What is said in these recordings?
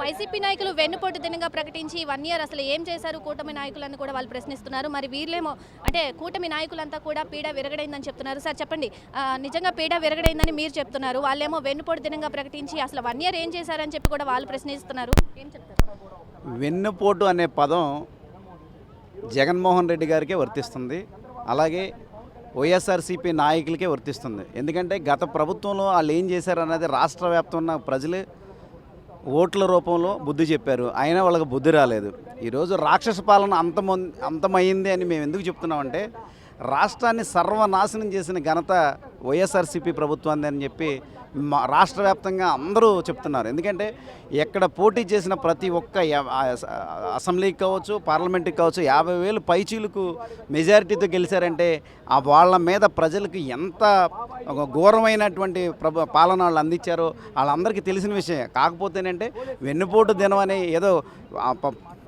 YCP నాయకులు వెన్నుపోటు దినంగా ప్రకటించి వన్ ఇయర్ అసలు ఏం చేశారు? కూటమి నాయకులను కూడా వాళ్ళు ప్రశ్నిస్తున్నారు. మరి వీళ్ళేమో అంటే కూటమి నాయకులంతా కూడా పీడ విరగడైందని చెప్తున్నారు. సార్ చెప్పండి. నిజంగా పీడ విరగడైందని మీరు చెప్తున్నారు. వాళ్ళేమో వెన్నుపోటు దినంగా ప్రకటించి అసలు వన్ ఇయర్ ఏం చేశారని చెప్పి కూడా వాళ్ళు ప్రశ్నిస్తున్నారు. ఏం చెప్తారు? వెన్నుపోటు అనే పదం జగన్మోహన్ రెడ్డి గారికే వర్తిస్తుంది. అలాగే వైఎస్ఆర్సీపీ నాయకులకే వర్తిస్తుంది. ఎందుకంటే గత ప్రభుత్వంలో వాళ్ళు ఏం చేశారన్నది రాష్ట్ర వ్యాప్తం ఉన్న ప్రజలు ఓట్ల రూపంలో బుద్ధి చెప్పారు. అయినా వాళ్ళకి బుద్ధి రాలేదు. ఈరోజు రాక్షస పాలన అంతమొ అంతమైంది అని మేము ఎందుకు చెప్తున్నామంటే రాష్ట్రాన్ని సర్వనాశనం చేసిన ఘనత వైఎస్ఆర్సీపీ ప్రభుత్వాన్ని అని చెప్పి మా రాష్ట్ర వ్యాప్తంగా అందరూ చెప్తున్నారు. ఎందుకంటే ఎక్కడ పోటీ చేసిన ప్రతి ఒక్క అసెంబ్లీకి కావచ్చు పార్లమెంట్కి కావచ్చు యాభై వేలు పైచీలకు మెజారిటీతో గెలిచారంటే ఆ వాళ్ళ మీద ప్రజలకు ఎంత ఘోరమైనటువంటి ప్రభు పాలన వాళ్ళు అందించారో వాళ్ళందరికీ తెలిసిన విషయం కాకపోతేనంటే వెన్నుపోటు దినం అని ఏదో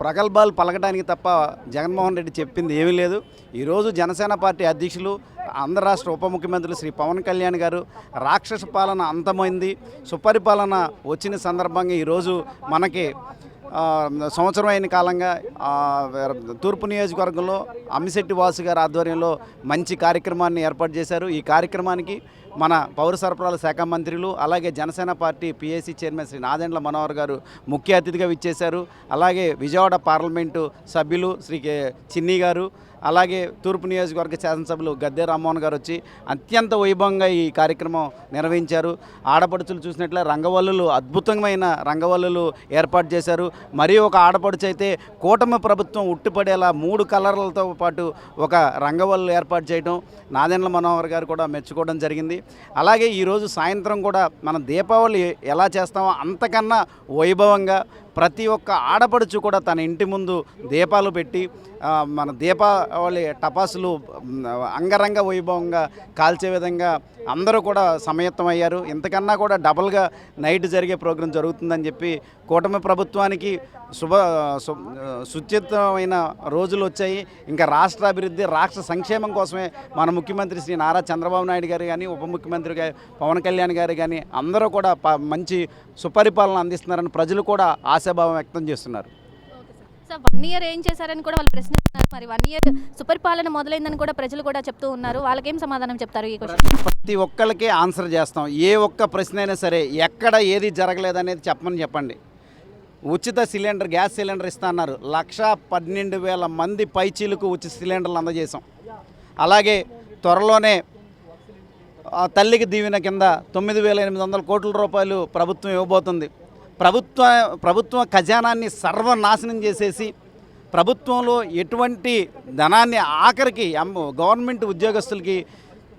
ప్రగల్భాలు పలకడానికి తప్ప జగన్మోహన్ రెడ్డి చెప్పింది ఏమీ లేదు. ఈరోజు జనసేన పార్టీ అధ్యక్షులు ఆంధ్ర రాష్ట్ర ఉప ముఖ్యమంత్రి శ్రీ పవన్ కళ్యాణ్ గారు రాక్షస పాలన అంతమైంది. సుపరిపాలన వచ్చిన సందర్భంగా ఈరోజు మనకి సంవత్సరం అయిన కాలంగా తూర్పు నియోజకవర్గంలో అమ్మిశెట్టి వాసు గారి ఆధ్వర్యంలో మంచి కార్యక్రమాన్ని ఏర్పాటు చేశారు. ఈ కార్యక్రమానికి మన పౌర సరఫరాల శాఖ మంత్రులు అలాగే Janasena party PAC chairman Shri Nadendla Manohar గారు ముఖ్య అతిథిగా విచ్చేశారు. అలాగే విజయవాడ పార్లమెంటు సభ్యులు శ్రీ చిన్ని గారు అలాగే తూర్పు నియోజకవర్గ శాసనసభ్యులు గద్దె రామ్మోహన్ గారు వచ్చి అత్యంత వైభవంగా ఈ కార్యక్రమం నిర్వహించారు. ఆడపడుచులు చూసినట్లే రంగవల్లులు అద్భుతమైన రంగవల్లులు ఏర్పాటు చేశారు. మరియు ఒక ఆడపడుచు అయితే కూటమి ప్రభుత్వం ఉట్టిపడేలా మూడు కలర్లతో పాటు ఒక రంగవల్లు ఏర్పాటు చేయడం నాదెండ్ల మనోహర్ గారు కూడా మెచ్చుకోవడం జరిగింది. అలాగే ఈరోజు సాయంత్రం కూడా మనం దీపావళి ఎలా చేస్తామో అంతకన్నా వైభవంగా ప్రతి ఒక్క ఆడపడుచు కూడా తన ఇంటి ముందు దీపాలు పెట్టి మన దీపావళి టపాసులు అంగరంగ వైభవంగా కాల్చే విధంగా అందరూ కూడా సమయత్వం అయ్యారు. ఇంతకన్నా కూడా డబల్గా నైట్ జరిగే ప్రోగ్రాం జరుగుతుందని చెప్పి కూటమి ప్రభుత్వానికి శుభ సు- సుచితమైన రోజులు వచ్చాయి. ఇంకా రాష్ట్ర అభివృద్ధి రాష్ట్ర సంక్షేమం కోసమే మన ముఖ్యమంత్రి శ్రీ నారా చంద్రబాబు నాయుడు గారు కానీ ఉప ముఖ్యమంత్రి పవన్ కళ్యాణ్ గారు కానీ అందరూ కూడా ప- మంచి సుపరిపాలన అందిస్తున్నారని ప్రజలు కూడా ఆశాభావం వ్యక్తం చేస్తున్నారు. సార్ వన్ ఇయర్ ఏం చేశారని కూడా వాళ్ళు ప్రశ్నిస్తున్నారు. మరి వన్ ఇయర్ సుపరిపాలన మొదలైందని కూడా ప్రజలు కూడా చెప్తూ ఉన్నారు. వాళ్ళకేం సమాధానం చెప్తారు ఈ క్వశ్చన్ ప్రతి ఒక్కరికి ఆన్సర్ చేస్తాం. ఏ ఒక్క ప్రశ్న అయినా సరే ఎక్కడ ఏది జరగలేదనేది చెప్పమని చెప్పండి. ఉచిత సిలిండర్ గ్యాస్ సిలిండర్ ఇస్తా అన్నారు. లక్ష పన్నెండు వేల మంది పైచీలకు ఉచిత సిలిండర్లు అందజేశాం. అలాగే త్వరలోనే తల్లికి దీవెన కింద తొమ్మిది వేల ఎనిమిది వందల కోట్ల రూపాయలు ప్రభుత్వం ఇవ్వబోతుంది. ప్రభుత్వ ప్రభుత్వ ఖజానాన్ని సర్వనాశనం చేసేసి ప్రభుత్వంలో ఎటువంటి ధనాన్ని ఆఖరికి ఎం- గవర్నమెంట్ ఉద్యోగస్తులకి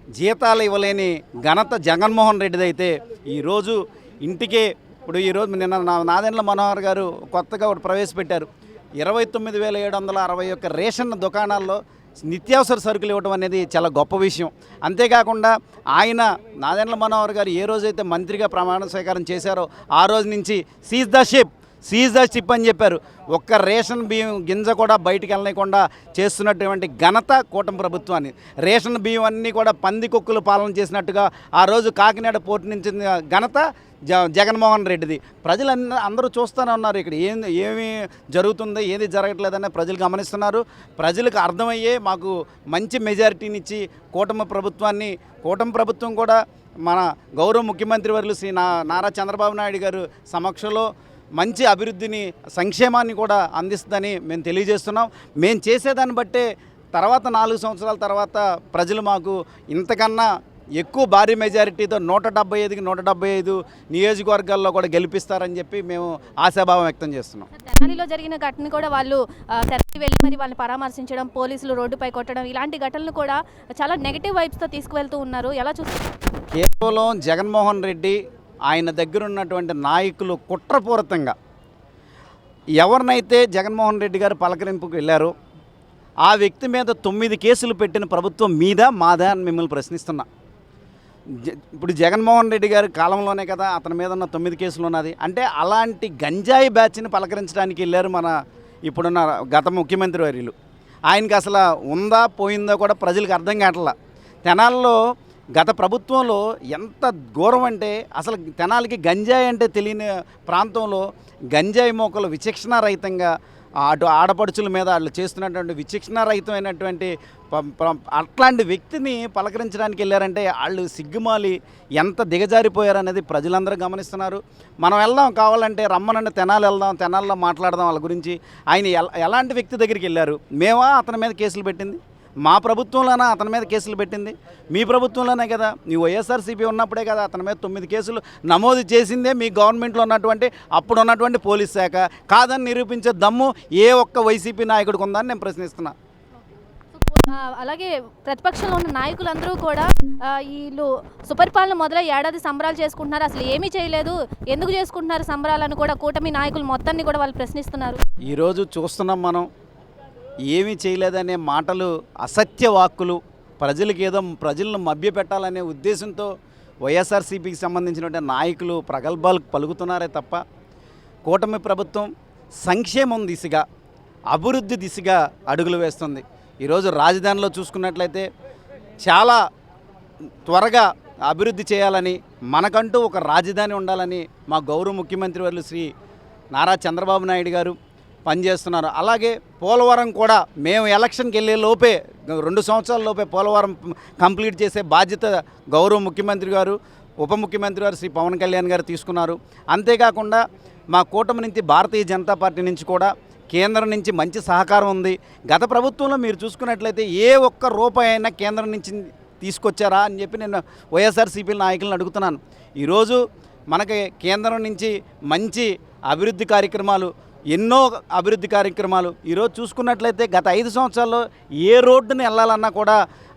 జీతాలు ఇవ్వలేని ఘనత జగన్మోహన్ రెడ్డిదైతే ఈరోజు ఇంటికే ఇప్పుడు ఈరోజు నిన్న నా- నాదెండ్ల మనోహర్ గారు కొత్తగా ఒకటి ప్రవేశపెట్టారు. ఇరవై తొమ్మిది వేల ఏడు వందల అరవై ఒక్క రేషన్ దుకాణాల్లో నిత్యావసర సరుకులు ఇవ్వడం అనేది చాలా గొప్ప విషయం. అంతేకాకుండా ఆయన నాదెండ్ల మనోహర్ గారు ఏ రోజైతే మంత్రిగా ప్రమాణ స్వీకారం చేశారో ఆ రోజు నుంచి seize the ship seizure chip ship అని చెప్పారు. ఒక్క రేషన్ బియ్యం గింజ కూడా బయటికి వెళ్ళకుండా చేస్తున్నటువంటి ఘనత కూటమి ప్రభుత్వాన్ని. రేషన్ బియ్యం అన్నీ కూడా పందికొక్కులు పాలన చేసినట్టుగా ఆ రోజు కాకినాడ పోర్టు నుంచి ఘనత జ జగన్మోహన్ రెడ్డిది. ప్రజలు అందరూ చూస్తూనే ఉన్నారు ఇక్కడ. ఏం ఏమి జరుగుతుందో ఏది జరగట్లేదని ప్రజలు గమనిస్తున్నారు. ప్రజలకు అర్థమయ్యే మాకు మంచి మెజారిటీనిచ్చి కూటమి ప్రభుత్వాన్ని కూటమి ప్రభుత్వం కూడా మన గౌరవ ముఖ్యమంత్రి వర్యులు శ్రీ నా నారా చంద్రబాబు నాయుడు గారు సమక్షంలో మంచి అభివృద్ధిని సంక్షేమాన్ని కూడా అందిస్తుందని మేము తెలియజేస్తున్నాం. మేము చేసేదాన్ని బట్టే తర్వాత నాలుగు సంవత్సరాల తర్వాత ప్రజలు మాకు ఇంతకన్నా ఎక్కువ భారీ మెజారిటీతో నూట డెబ్బై ఐదుకి నూట డెబ్బై ఐదు నియోజకవర్గాల్లో కూడా గెలిపిస్తారని చెప్పి మేము ఆశాభావం వ్యక్తం చేస్తున్నాం. తెనాలిలో జరిగిన ఘటన కూడా వాళ్ళు తెనాలి వెళ్ళి మరి వాళ్ళని పరామర్శించడం పోలీసులు రోడ్డుపై కొట్టడం ఇలాంటి ఘటనలు కూడా చాలా నెగిటివ్ వైబ్స్తో తీసుకువెళ్తూ ఉన్నారు. ఎలా చూస్తారు కేవలం జగన్మోహన్ రెడ్డి ఆయన దగ్గర ఉన్నటువంటి నాయకులు కుట్రపూరితంగా ఎవరినైతే జగన్మోహన్ రెడ్డి గారు పలకరింపుకు వెళ్ళారో ఆ వ్యక్తి మీద తొమ్మిది కేసులు పెట్టిన ప్రభుత్వం మీద మాదా అని మిమ్మల్ని ప్రశ్నిస్తున్నా. జ- ఇప్పుడు జగన్మోహన్ రెడ్డి గారి కాలంలోనే కదా అతని మీద ఉన్న తొమ్మిది కేసులు ఉన్నది. అంటే అలాంటి గంజాయి బ్యాచ్ని పలకరించడానికి వెళ్ళారు మన ఇప్పుడున్న గత ముఖ్యమంత్రి వర్యులు. ఆయనకి అసలు ఉందా పోయిందో కూడా ప్రజలకు అర్థం కావట్లా. తెనాల్లో గత ప్రభుత్వంలో ఎంత ఘోరం అంటే అసలు తెనాలికి గంజాయి అంటే తెలియని ప్రాంతంలో గంజాయి మోకలు విచక్షణారహితంగా అటు ఆడపడుచుల మీద వాళ్ళు చేస్తున్నటువంటి విచక్షణారహితమైనటువంటి అట్లాంటి వ్యక్తిని పలకరించడానికి వెళ్ళారంటే వాళ్ళు సిగ్గుమాలి ఎంత దిగజారిపోయారనేది ప్రజలందరూ గమనిస్తున్నారు. మనం వెళ్దాం కావాలంటే రమ్మనండి తెనాలి వెళ్దాం తెనాల్లో మాట్లాడదాం వాళ్ళ గురించి. ఆయన ఎలాంటి వ్యక్తి దగ్గరికి వెళ్ళారు? మేమా అతని మీద కేసులు పెట్టింది? మా ప్రభుత్వంలోనా అతని మీద కేసులు పెట్టింది? మీ ప్రభుత్వంలోనే కదా. మీ వైఎస్ఆర్సీపీ ఉన్నప్పుడే కదా అతని మీద తొమ్మిది కేసులు నమోదు చేసిందే మీ గవర్నమెంట్లో ఉన్నటువంటి అప్పుడు ఉన్నటువంటి పోలీస్ శాఖ. కాదని నిరూపించే దమ్ము ఏ ఒక్క వైసీపీ నాయకుడికి ఉందని నేను ప్రశ్నిస్తున్నా. అలాగే ప్రతిపక్షంలో ఉన్న నాయకులందరూ కూడా వీళ్ళు సుపరిపాలన మొదలై ఏడాది సంబరాలు చేసుకుంటున్నారు. అసలు ఏమీ చేయలేదు. ఎందుకు చేసుకుంటున్నారు సంబరాలను కూడా కూటమి నాయకులు మొత్తాన్ని కూడా వాళ్ళు ప్రశ్నిస్తున్నారు. ఈరోజు చూస్తున్నాం మనం. ఏమీ చేయలేదనే మాటలు అసత్య వాక్కులు ప్రజలకు ఏదో ప్రజలను మభ్యపెట్టాలనే ఉద్దేశంతో వైఎస్ఆర్సీపీకి సంబంధించినటువంటి నాయకులు ప్రగల్భాలు పలుకుతున్నారే తప్ప కూటమి ప్రభుత్వం సంక్షేమం దిశగా అభివృద్ధి దిశగా అడుగులు వేస్తుంది. ఈరోజు రాజధానిలో చూసుకున్నట్లయితే చాలా త్వరగా అభివృద్ధి చేయాలని మనకంటూ ఒక రాజధాని ఉండాలని మా గౌరవ ముఖ్యమంత్రి వర్లు శ్రీ నారా చంద్రబాబు నాయుడు గారు పనిచేస్తున్నారు. అలాగే పోలవరం కూడా మేము ఎలక్షన్కి వెళ్ళే లోపే రెండు సంవత్సరాల లోపే పోలవరం కంప్లీట్ చేసే బాధ్యత గౌరవ ముఖ్యమంత్రి గారు ఉప ముఖ్యమంత్రి గారు శ్రీ పవన్ కళ్యాణ్ గారు తీసుకున్నారు. అంతేకాకుండా మా కూటమి నుంచి భారతీయ జనతా పార్టీ నుంచి కూడా కేంద్రం నుంచి మంచి సహకారం ఉంది. గత ప్రభుత్వంలో మీరు చూసుకున్నట్లయితే ఏ ఒక్క రూపాయి అయినా కేంద్రం నుంచి తీసుకొచ్చారా అని చెప్పి నేను వైఎస్ఆర్సీపీ నాయకులను అడుగుతున్నాను. ఈరోజు మనకి కేంద్రం నుంచి మంచి అభివృద్ధి కార్యక్రమాలు ఎన్నో అభివృద్ధి కార్యక్రమాలు. ఈరోజు చూసుకున్నట్లయితే గత ఐదు సంవత్సరాల్లో ఏ రోడ్డుని వెళ్ళాలన్నా కూడా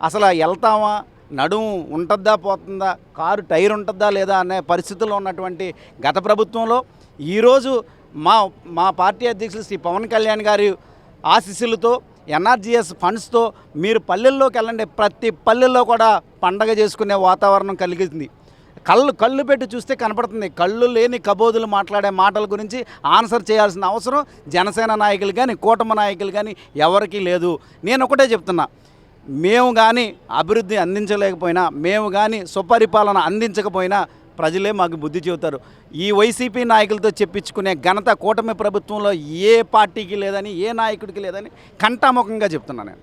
అసలు వెళ్తామా? నడుము ఉంటుందా పోతుందా? కారు టైర్ ఉంటుందా లేదా అనే పరిస్థితుల్లో ఉన్నటువంటి గత ప్రభుత్వంలో ఈరోజు మా మా పార్టీ అధ్యక్షులు శ్రీ పవన్ కళ్యాణ్ గారి ఆశీస్సులతో ఎన్ఆర్జీఎస్ ఫండ్స్తో మీరు పల్లెల్లోకి వెళ్ళండి. ప్రతి పల్లెల్లో కూడా పండగ చేసుకునే వాతావరణం కలిగింది. కళ్ళు కళ్ళు పెట్టి చూస్తే కనపడుతుంది. కళ్ళు లేని కబోదులు మాట్లాడే మాటల గురించి ఆన్సర్ చేయాల్సిన అవసరం జనసేన నాయకులు కానీ కూటమి నాయకులు కానీ ఎవరికీ లేదు. నేను ఒకటే చెప్తున్నా. మేము కానీ అభివృద్ధి అందించలేకపోయినా మేము కానీ సుపరిపాలన అందించకపోయినా ప్రజలే మాకు బుద్ధి చెబుతారు. ఈ వైసీపీ నాయకులతో చెప్పించుకునే ఘనత కూటమి ప్రభుత్వంలో ఏ పార్టీకి లేదని ఏ నాయకుడికి లేదని కంటాముఖంగా చెప్తున్నాను నేను.